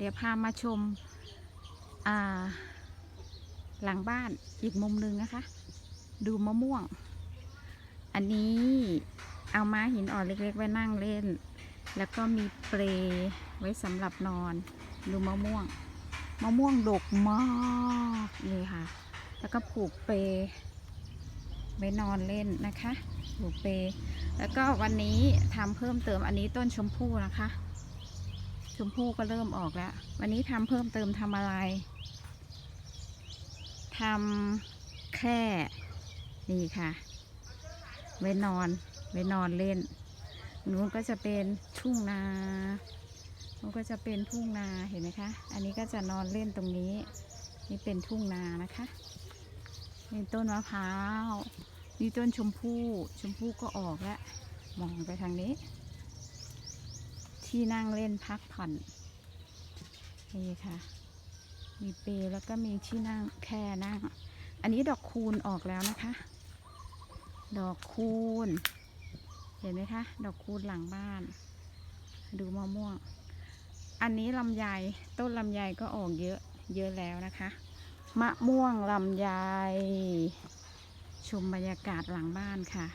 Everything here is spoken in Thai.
เดี๋ยวพามาชมาหลังบ้านอีกมุมหนึ่งนะคะ ดูมะม่วง อันนี้เอาม้าหินอ่อนเล็กๆ ไว้นั่งเล่น แล้วก็มีเปลไว้สำหรับนอน ดูมะม่วง มะม่วงดกมากเลยค่ะ แล้วก็ผูกเปลไว้นอนเล่นนะคะผูกเปลแล้วก็วันนี้ทำเพิ่มเติมอันนี้ต้นชมพู่นะคะ ชมพู่ก็เริ่มออกแล้ว วันนี้ทำเพิ่มเติมทำอะไรทำแค่นี่ค่ะ ไว้นอน ไว้นอนเล่นนู้นก็จะเป็นทุ่งนานู้นก็จะเป็นทุ่งนาเห็นไหมคะ อันนี้ก็จะนอนเล่นตรงนี้ นี่เป็นทุ่งนานะคะนี่ต้นมะพร้าว นี่ต้นชมพู่ ชมพู่ก็ออกแล้ว มองไปทางนี้ ที่นั่งเล่นพักผ่อนนี่ค่ะ มีเปแล้วก็มีที่นั่งแค่นั่ง อันนี้ดอกคูณออกแล้วนะคะ ดอกคูณ เห็นไหมคะ ดอกคูณหลังบ้าน ดูมะม่วง อันนี้ลำไยต้นลำไยก็ออกเยอะเยอะแล้วนะคะ มะม่วงลำไยชมบรรยากาศหลังบ้านค่ะ